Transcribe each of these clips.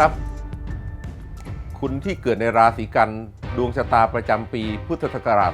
ครับ คุณที่เกิดในราศีกันดวงชะตาประจำปีพุทธศักราช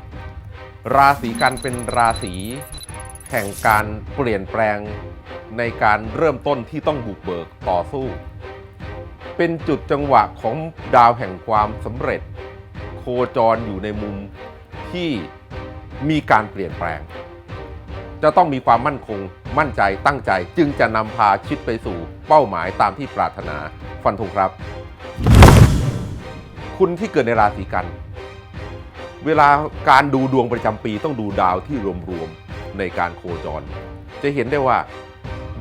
2564 ราศีกันเป็นราศีแห่งการเปลี่ยนแปลงในการเริ่มต้นที่ต้องบุกเบิกต่อสู้ เป็นจุดจังหวะของดาวแห่งความสำเร็จ โคจรอยู่ในมุมที่มีการเปลี่ยนแปลง จะต้องมีความมั่นคงมั่นใจตั้งใจจึงจะนำพาชิดไปสู่ เป้าหมายตามที่ปรารถนาฟันธงครับ คุณที่เกิดในราศีกัน เวลาการดูดวงประจำปีต้องดูดาวที่รวมๆในการโคจร จะเห็นได้ว่า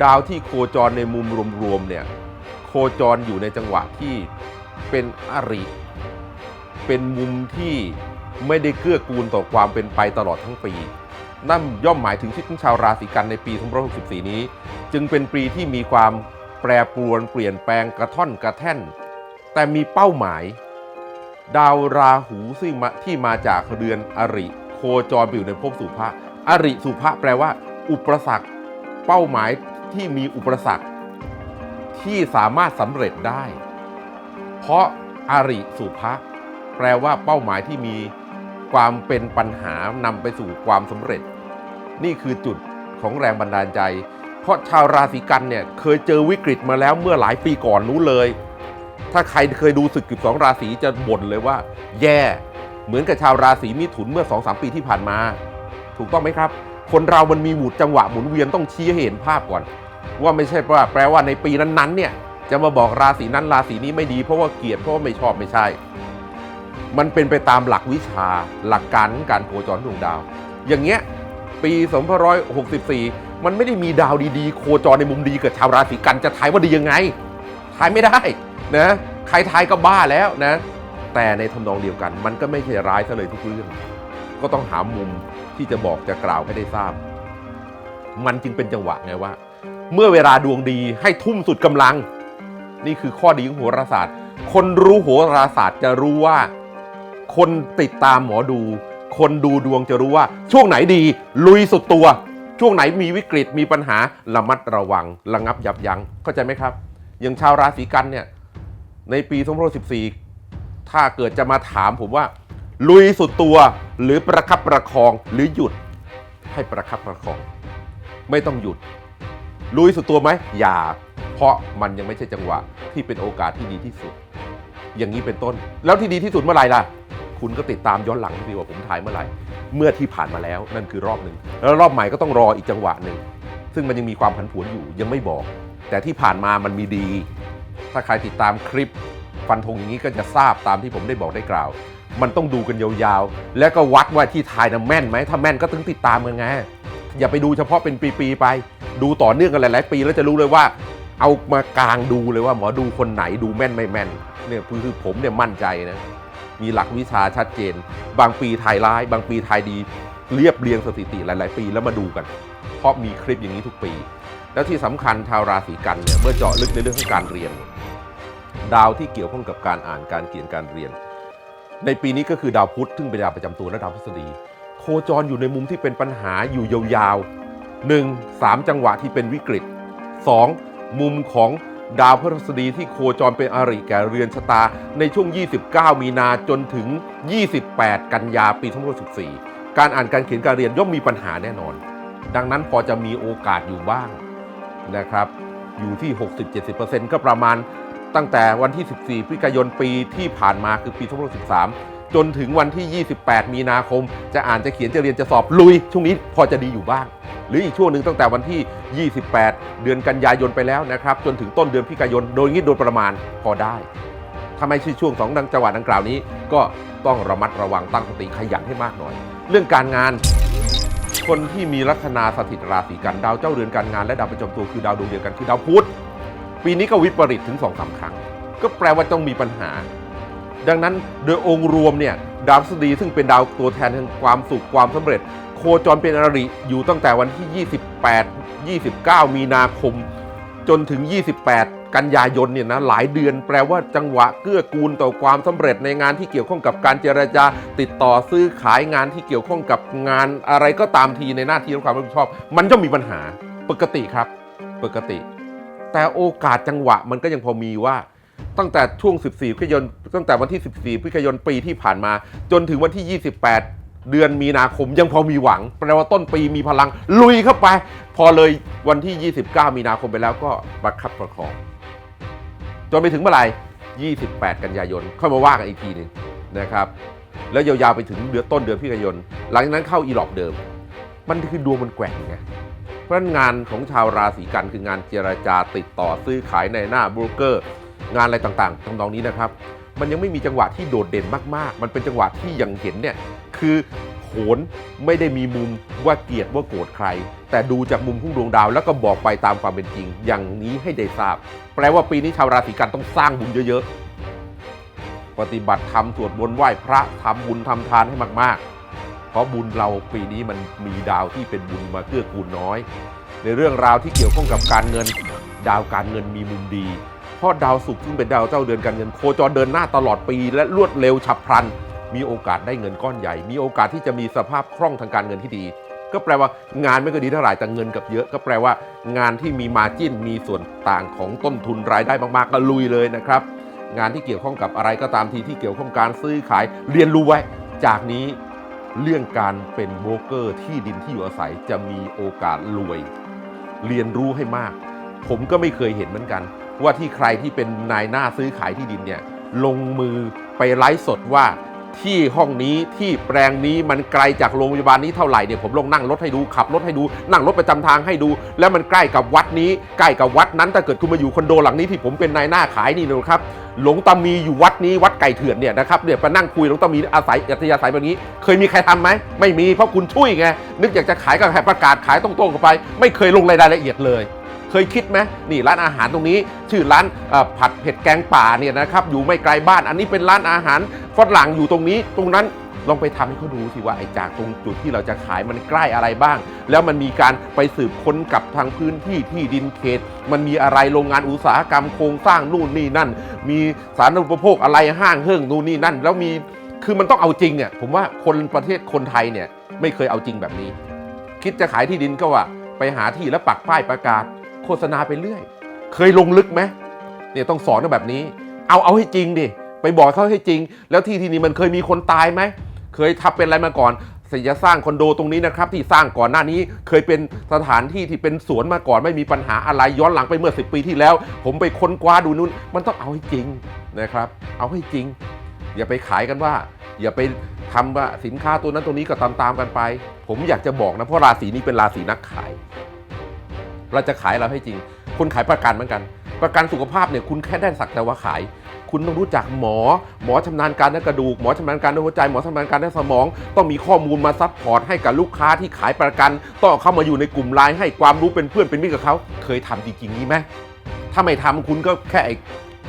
ดาวที่โคจรในมุมรวมๆเนี่ยโคจรอยู่ในจังหวะที่เป็นอริ เป็นมุมที่ไม่ได้เกื้อกูลต่อความเป็นไปตลอดทั้งปี นั่นย่อมหมายถึงชีวิตของชาวราศีกันในปี 2564 นี้ จึงเป็นปีที่มีความ แปรปรวนเปลี่ยนแปลงกระท่อนกระแท่น แต่มีเป้าหมาย ดาวราหูซึ่งมาที่มาจากเรือนอริ โคจรอยู่ในภพสุภะอริสุภะแปลว่า อุปสรรค เป้าหมายที่มีอุปสรรค ที่สามารถสำเร็จได้ เพราะอริสุภะแปลว่าเป้าหมายที่มีความเป็นปัญหานำไปสู่ความสำเร็จ นี่คือจุดของแรงบันดาลใจ เพราะชาวราศีกันเนี่ยเคยเจอวิกฤตมาแล้วเมื่อหลายปีก่อนนู้นเลย ถ้าใครเคยดูศึกกิบสองราศีจะบ่นเลยว่า แย่เหมือนกับชาวราศีมิถุนเมื่อ2องสามปีที่ผ่านมา ถูกต้องไหมครับ คนเรามันมีหมุดจังหวะหมุนเวียนต้องชี้ให้เห็นภาพก่อน ว่าไม่ใช่ว่าแปลว่าในปีนั้นๆเนี่ยจะมาบอกราศีนั้นราศีนี้ไม่ดีเพราะว่าเกลียดเพราะว่าไม่ชอบไม่ใช่ มันเป็นไปตามหลักวิชาหลักการการโคจรดวงดาว อย่างเงี้ยปี 2564 มันไม่ได้มีดาวดีๆ โคจรในมุมดีเกับชาวราศีกันจะทายว่าดียังไงทายไม่ได้นะใครทายก็บ้าแล้วนะ แต่ในทำนองเดียวกัน มันก็ไม่ใช่ร้ายซะเลยทุกเรื่อง ก็ต้องหามุมที่จะบอกจะกล่าวให้ได้ทราบ มันจึงเป็นจังหวะไงว่า เมื่อเวลาดวงดีให้ทุ่มสุดกำลัง นี่คือข้อดีของโหราศาสตร์ คนรู้โหราศาสตร์จะรู้ว่า คนติดตามหมอดู คนดูดวงจะรู้ว่า ช่วงไหนดี ลุยสุดตัว ช่วงไหนมีวิกฤตมีปัญหาระมัดระวัง ระงับยับยัง้งเข้าใจไหมครับอย่างชาวราศีกันเนี่ยในปี2014 ถ้าเกิดจะมาถามผมว่า ลุยสุดตัวหรือประคับประคองหรือหยุดให้ประคับประคอง ไม่ต้องหยุด ลุยสุดตัวไหมอย่า เพราะมันยังไม่ใช่จังหวะที่เป็นโอกาสที่ดีที่สุด อย่างนี้เป็นต้น แล้วที่ดีที่สุดเมื่อไหร่ล่ะ คุณก็ติดตามย้อนหลังดีว่าผมถ่ายเมื่อไหร่ เมื่อที่ผ่านมาแล้วนั่นคือรอบหนึ่งแล้วรอบใหม่ก็ต้องรออีกจังหวะหนึ่งซึ่งมันยังมีความผันผวนอยู่ยังไม่บอก แต่ที่ผ่านมามันมีดี ถ้าใครติดตามคลิปฟันธงอย่างนี้ก็จะทราบตามที่ผมได้บอกได้กล่าว มันต้องดูกันยาวๆ แล้วก็วัดว่าที่ทายนะแม่นไหมถ้าแม่นก็ต้องติดตามกันไงอย่าไปดูเฉพาะเป็นปีๆไป ดูต่อเนื่องกันหลายๆปี แล้วจะรู้เลยว่า เอามากลางดูเลยว่าหมอดูคนไหนดูแม่นไม่แม่นเนี่ยคือผมเนี่ยมั่นใจนะ มีหลักวิชาชัดเจน บางปีทายร้าย บางปีทายดี เรียบเรียงสถิติหลาย ๆ ปีแล้วมาดูกัน เพราะมีคลิปอย่างนี้ทุกปี แล้วที่สำคัญชาวราศีกันเนี่ยเมื่อเจาะลึกในเรื่องของการเรียน ดาวที่เกี่ยวข้องกับการอ่านการเขียนการเรียน ในปีนี้ก็คือดาวพุธซึ่งเป็นดาวประจำตัวและดาวพฤษฎีโคจรอยู่ในมุมที่เป็นปัญหาอยู่ยาวๆ 1. 3จังหวะที่เป็นวิกฤต 2. มุมของ ดาวพฤหัสบดีที่โคจรเป็นอริแก่เรือนชะตา ในช่วง 29 มีนาจนถึง 28 กันยาปี2564การอ่านการเขียนการเรียนย่อมมีปัญหาแน่นอน ดังนั้นพอจะมีโอกาสอยู่บ้างนะครับ อยู่ที่ 60-70%ก็ประมาณตั้งแต่วันที่ 14 พฤศจิกายนปีที่ผ่านมาคือปี2563 จนถึงวันที่ 28 มีนาคม จะอ่านจะเขียนจะเรียนจะสอบลุย ช่วงนี้พอจะดีอยู่บ้าง หรืออีกช่วงหนึ่งตั้งแต่วันที่ 28 เดือนกันยายนไปแล้วนะครับจนถึงต้นเดือนพิกายนโดยงี้โดยประมาณพอได้ถ้าไม่ใช่ช่วงสองดังจังหวัดดังกล่าวนี้ ก็ต้องระมัดระวังตั้งสติขยันให้มากหน่อย เรื่องการงาน คนที่มีลัคนาสถิตราศีกันดาวเจ้าเรือนการงานและดาวประจำตัวคือดาวดวงเดียวกันคือดาวพุธปีนี้ก็วิปริตถึงสองสามครั้ง ก็แปลว่าต้องมีปัญหา ดังนั้นโดยองค์รวมเนี่ยดาวพฤษฎีซึ่งเป็นดาวตัวแทนแห่งความสุขความสำเร็จ โคจรเป็นอริอยู่ตั้งแต่วันที่ 28 29 มีนาคม จนถึง 28 กันยายนเนี่ยนะหลายเดือนแปลว่าจังหวะเกื้อกูลต่อความสำเร็จในงานที่เกี่ยวข้องกับการเจรจาติดต่อซื้อขายงานที่เกี่ยวข้องกับงานอะไรก็ตามทีในหน้าที่และความรับผิดชอบ มันย่อมมีปัญหาปกติครับ ปกติ แต่โอกาสจังหวะมันก็ยังพอมีว่า ตั้งแต่ช่วง 14พฤศจิกายน ตั้งแต่วันที่ 14พฤศจิกายนปีที่ผ่านมา จนถึงวันที่ 28 เดือนมีนาคมยังพอมีหวังแปลว่าต้นปีมีพลังลุยเข้าไป พอเลยวันที่ 29 มีนาคมไปแล้วก็ประคับประคอง จนไปถึงเมื่อไหร่ 28 กันยายนค่อยมาว่ากันอีกทีหนึ่งนะครับ แล้วยาวๆไปถึงเดือนต้นเดือนพฤศจิกายน หลังจากนั้นเข้าอีหลอบเดิม มันคือดวงมันแกว่งไงเพราะฉะนั้นงานของชาวราศีกันคืองานเจรจาติดต่อซื้อขายในหน้าบรกเกอร์ งานอะไรต่างๆทำนองนี้นะครับ มันยังไม่มีจังหวะที่โดดเด่นมากๆ มันเป็นจังหวะที่ยังเห็นเนี่ยคือโหนไม่ได้มีมุมว่าเกลียดว่าโกรธใคร แต่ดูจากมุมของดวงดาว แล้วก็บอกไปตามความเป็นจริง อย่างนี้ให้ได้ทราบ แปลว่าปีนี้ชาวราศีกันต้องสร้างบุญเยอะๆ ปฏิบัติธรรมสวดมนต์ไหว้พระทำบุญทำทานให้มากๆ เพราะบุญเราปีนี้มันมีดาวที่เป็นบุญมาเกื้อกูลน้อย ในเรื่องราวที่เกี่ยวข้องกับการเงิน ดาวการเงินมีมุมดี ราะดาวศุกร์ซึ่งเป็นดาวเจ้าเดือนการเงินโคจรเดินหน้าตลอดปี และรวดเร็วฉับพลัน มีโอกาสได้เงินก้อนใหญ่ มีโอกาสที่จะมีสภาพคล่องทางการเงินที่ดี ก็แปลว่างานไม่ก็ดีเท่าไหร่แต่เงินกับเยอะ ก็แปลว่างานที่มีมาจิ้นมีส่วนต่างของต้นทุนรายได้มากๆก็ลุยเลยนะครับ งานที่เกี่ยวข้องกับอะไรก็ตามทีที่เกี่ยวข้องการซื้อขายเรียนรู้ไว้ จากนี้เรื่องการเป็นโบรกเกอร์ที่ดินที่อยู่อาศัยจะมีโอกาสรวย เรียนรู้ให้มาก ผมก็ไม่เคยเห็นเหมือนกัน ว่าที่ใครที่เป็นนายหน้าซื้อขายที่ดินเนี่ยลงมือไปไลฟ์สดว่าที่ห้องนี้ที่แปลงนี้มันไกลจากโรงพยาบาลนี้เท่าไหร่เนี่ยผมลงนั่งรถให้ดูขับรถให้ดู นั่งรถประจำทางให้ดู แล้วมันใกล้กับวัดนี้ใกล้กับวัดนั้นถ้าเกิดคุณมาอยู่คอนโดหลังนี้ที่ผมเป็นนายหน้าขายนี่นะครับหลวงตามีอยู่วัดนี้วัดไก่เถื่อนเนี่ยนะครับเนี่ยไปนั่งคุยหลวงตามีอาศัยอัธยาศัยแบบนี้ เคยมีใครทำไหมไม่มีเพราะคุณช่วยไงนึกอยากจะขายก็แค่ประกาศขายตรงๆเข้าไป ไม่เคยลงรายละเอียดเลย เคยคิดไหมนี่ร้านอาหารตรงนี้ ชื่อร้านผัดเผ็ดแกงป่าเนี่ยนะครับอยู่ไม่ไกลบ้าน อันนี้เป็นร้านอาหารฝรั่งอยู่ตรงนี้ ตรงนั้นลองไปทำให้เขาดูสิว่าไอ้จากตรงจุดที่เราจะขายมันใกล้อะไรบ้าง แล้วมันมีการไปสืบค้นกับทางพื้นที่ที่ดินเขต มันมีอะไรโรงงานอุตสาหกรรมโครงสร้างนู่นนี่นั่น มีสารณูปโภคอะไรห้างเฮิ่งนู่นนี่นั่น แล้วมีคือมันต้องเอาจริงอะผมว่าคนประเทศคนไทยเนี่ยไม่เคยเอาจริงแบบนี้ คิดจะขายที่ดินก็ว่า ไปหาที่แล้วปักป้ายประกาศ โฆษณาไปเรื่อย เคยลงลึกไหมเนี่ยต้องสอนแบบนี้ เอาเอาให้จริงดิไปบอกเขาให้จริง แล้วที่ที่นี่มันเคยมีคนตายไหมเคยทับเป็นอะไรมาก่อนเสร็จะสร้างคอนโดตรงนี้นะครับที่สร้างก่อนหน้านี้เคยเป็นสถานที่ที่เป็นสวนมาก่อนไม่มีปัญหาอะไรย้อนหลังไปเมื่อ 10 ปีที่แล้ว ผมไปค้นคว้าดูนู่นมันต้องเอาให้จริงนะครับ เอาให้จริง อย่าไปขายกันว่า อย่าไปทำว่าสินค้าตัวนั้นตัวนี้ก็ตามๆกันไป ผมอยากจะบอกนะเพราะราศีนี้เป็นราศีนักขาย เราจะขายเราให้จริงคุณขายประกันเหมือนกัน ประกันสุขภาพเนี่ยคุณแค่ได้สักแต่ว่าขาย คุณต้องรู้จักหมอ หมอชำนาญการด้านกระดูกหมอชำนาญการด้านหัวใจหมอชำนาญการด้านสมอง ต้องมีข้อมูลมาซัพพอร์ตให้กับลูกค้าที่ขายประกัน ต้องเข้ามาอยู่ในกลุ่มไลน์ให้ความรู้เป็นเพื่อนเป็นมิตรกับเขาเคยทำจริงๆนี้ไหมถ้าไม่ทำคุณก็แค่ไอ้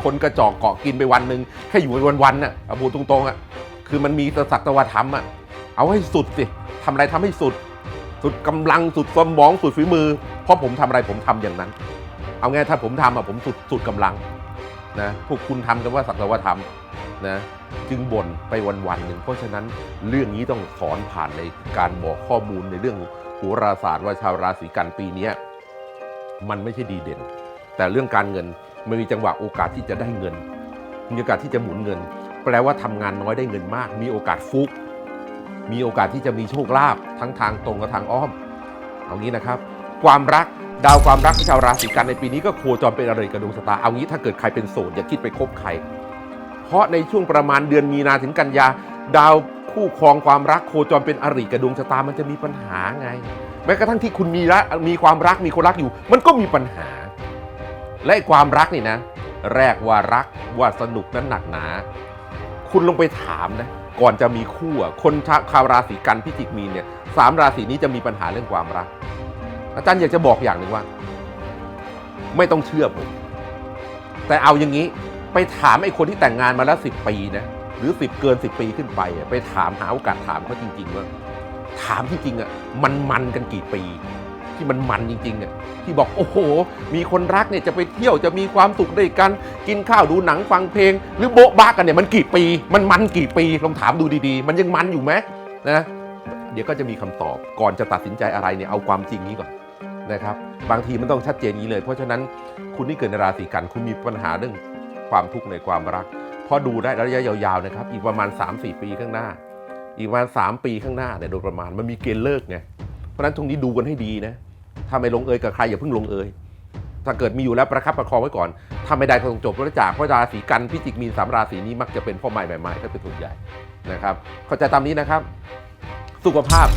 คนกระจอกเกาะกินไปวันหนึ่งแค่อยู่ไปวันๆน่ะเอาพูตรงๆอะคือมันมีสักตะวันธรรมอะเอาให้สุดสิทำอะไรทำให้สุด สุดกำลังสุดสมองสุดฝีมือ เพราะผมทำอะไรผมทำอย่างนั้น เอาไงถ้าผมทำอะผมสุดสุดกำลังนะพวกคุณทำกันว่าสักแต่ว่าทำนะจึงบ่นไปวันๆหนึ่งเพราะฉะนั้นเรื่องนี้ต้องสอนผ่านในการบอกข้อมูลในเรื่องโหราศาสตร์ว่าชาวราศีกันปีนี้มันไม่ใช่ดีเด่น แต่เรื่องการเงินมันมีจังหวะโอกาสที่จะได้เงิน มีโอกาสที่จะหมุนเงิน แปลว่าทำงานน้อยได้เงินมาก มีโอกาสฟุก มีโอกาสที่จะมีโชคลาภทั้งทางตรงกับทางอ้อม เอางี้นะครับ ความรักดาวความรักของชาวราศีกันในปีนี้ก็โคจรเป็นอะไรกับดวงชะตาเอางี้ถ้าเกิดใครเป็นโสดอย่าคิดไปคบใคร เพราะในช่วงประมาณเดือนมีนาถึงกันยา ดาวคู่ครองความรักโคจรเป็นอริกับดวงชะตามันจะมีปัญหาไง แม้กระทั่งที่คุณมีรักมีความรักมีคนรักอยู่ มันก็มีปัญหา และไอความรักนี่นะ แรกว่ารักว่าสนุกนั้นหนักหนา คุณลงไปถามนะก่อนจะมีคู่คนชาวชาวราศีกันพิจิกมีนเนี่ยสามราศีนี้จะมีปัญหาเรื่องความรัก อาจารย์อยากจะบอกอย่างหนึ่งว่า ไม่ต้องเชื่อผม แต่เอาอย่างนี้ไปถามไอ้คนที่แต่งงานมาแล้วสิบปีนะหรือสิบเกินสิบปีขึ้นไป ไปถามหาโอกาสถามเขาจริงๆว่าถามจริงๆอะมันมันกันกี่ปี ที่มันมันจริงๆอะที่บอกโอ้โห มีคนรักเนี่ยจะไปเที่ยวจะมีความสุขด้วยกัน กินข้าวดูหนังฟังเพลง หรือโบ๊ะบ้ากันเนี่ยมันกี่ปี มันมันกี่ปีลองถามดูดีๆ มันยังมันอยู่ไหมนะเดี๋ยวก็จะมีคำตอบก่อนจะตัดสินใจอะไรเนี่ยเอาความจริงนี้ก่อน นะครับบางทีมันต้องชัดเจนอย่างนี้เลย เพราะฉะนั้นคุณที่เกิดในราศีกันคุณมีปัญหาเรื่องความทุกข์ในความรักพราะดูได้ระยะยาวๆนะครับอีกประมาณ 3-4 ปีข้างหน้า อีกประมาณ 3 ปีข้างหน้าเนี่ยโดยประมาณมันมีเกณฑ์เลิกไงเพราะฉะนั้นตรงนี้ดูกันให้ดีนะถ้าไม่ลงเอยกับใครอย่าเพิ่งลงเอยถ้าเกิดมีอยู่แล้วประคับประคองไว้ก่อนถ้าไม่ได้ก็ต้องจบแล้วจากเพราะราศีกันพิจิกมีสามราศีนี้มักจะเป็นพ่อใหม่ใหม่ๆถ้าเป็นส่วนใหญ่นะครับเข้าใจตามนี้นะครับ สุขภาพ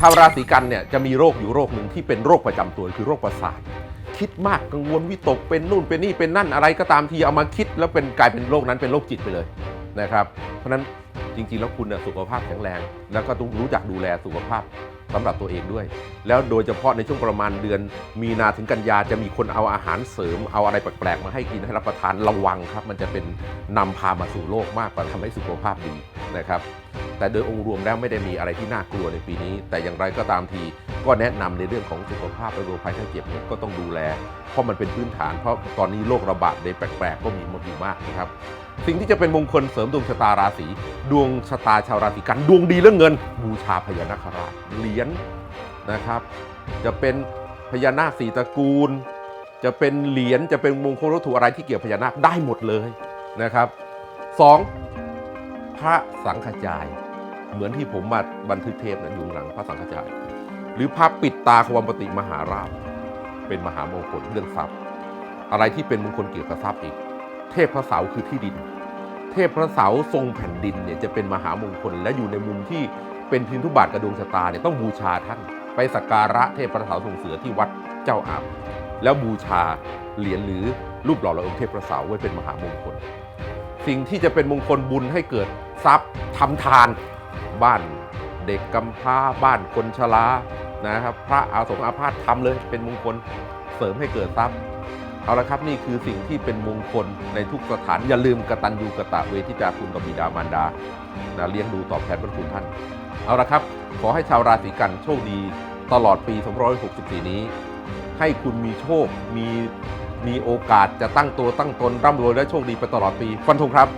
ชาวราศีกันเนี่ยจะมีโรคอยู่โรคหนึ่งที่เป็นโรคประจำตัวคือโรคประสาท คิดมากกังวลวิตกเป็นนู่นเป็นนี่เป็นนั่นอะไรก็ตามทีเอามาคิด แล้วเป็นกลายเป็นโรคนั้นเป็นโรคจิตไปเลยนะครับเพราะฉะนั้นจริงๆ แล้วคุณน่ะสุขภาพแข็งแรง แล้วก็ต้องรู้จักดูแลสุขภาพสำหรับตัวเองด้วย แล้วโดยเฉพาะในช่วงประมาณเดือน มีนาถึงกันยาจะมีคนเอาอาหารเสริม เอาอะไรแปลกๆมาให้กินให้รับประทานระวังครับ มันจะเป็นนำพามาสู่โรคมากกว่าทำให้สุขภาพดีนะครับ แต่โดยองค์รวมแล้วไม่ได้มีอะไรที่น่ากลัวในปีนี้ แต่อย่างไรก็ตามทีก็แนะนำในเรื่องของสุขภาพและโรคภัยไข้เจ็บเนี่ยก็ต้องดูแล เพราะมันเป็นพื้นฐาน เพราะตอนนี้โรคระบาดในแปลกๆ ก็มีมาอยู่มากนะครับ สิ่งที่จะเป็นมงคลเสริมดวงชะตาราศีดวงชะตาชาวราศีกันดวงดีเรื่องเงิน บูชาพญานาคราชเหรียญนะครับ จะเป็นพญานาคสีตระกูล จะเป็นเหรียญจะเป็นมงคลวัตถุอะไรที่เกี่ยวกับพญานาคได้หมดเลยนะครับสองพระสังฆจาย เหมือนที่ผมมาบันทึกเทปนะอยู่หลังพระสังฆจายหรือพระปิดตาความปฏิมหาราชเป็นมหามงคลเรื่องทรัพย์ อะไรที่เป็นมงคลเกี่ยวกับทรัพย์อีก เทพพระเสาคือที่ดิน เทพพระเสาทรงแผ่นดินเนี่ยจะเป็นมหามงคลและอยู่ในมุมที่เป็นพินทุบาทกระดวงชะตาเนี่ยต้องบูชาท่าน ไปสักการะเทพพระเสาทรงเสือที่วัดเจ้าอามแล้วบูชาเหรียญหรือรูปหล่อหละองเทพพระเสาไว้เป็นมหามงคล สิ่งที่จะเป็นมงคลบุญให้เกิดทรัพย์ทำทาน บ้านเด็กกำพร้าบ้านคนชรานะครับพระอาสงอาพาธทำเลยเป็นมงคลเสริมให้เกิดทรัพย์เอาละครับนี่คือสิ่งที่เป็นมงคลในทุกสถานอย่าลืมกระตัญญูกระตะเวทิตาคุณกับบิดามารดานะเลี้ยงดูตอบแทนพระคุณท่าน เอาละครับ ขอให้ชาวราศีกันโชคดีตลอดปี 264 นี้ ให้คุณมีโชคมีมีโอกาสจะตั้งตัวตั้งตนร่ำรวยและโชคดีไปตลอดปีฟันธงครับ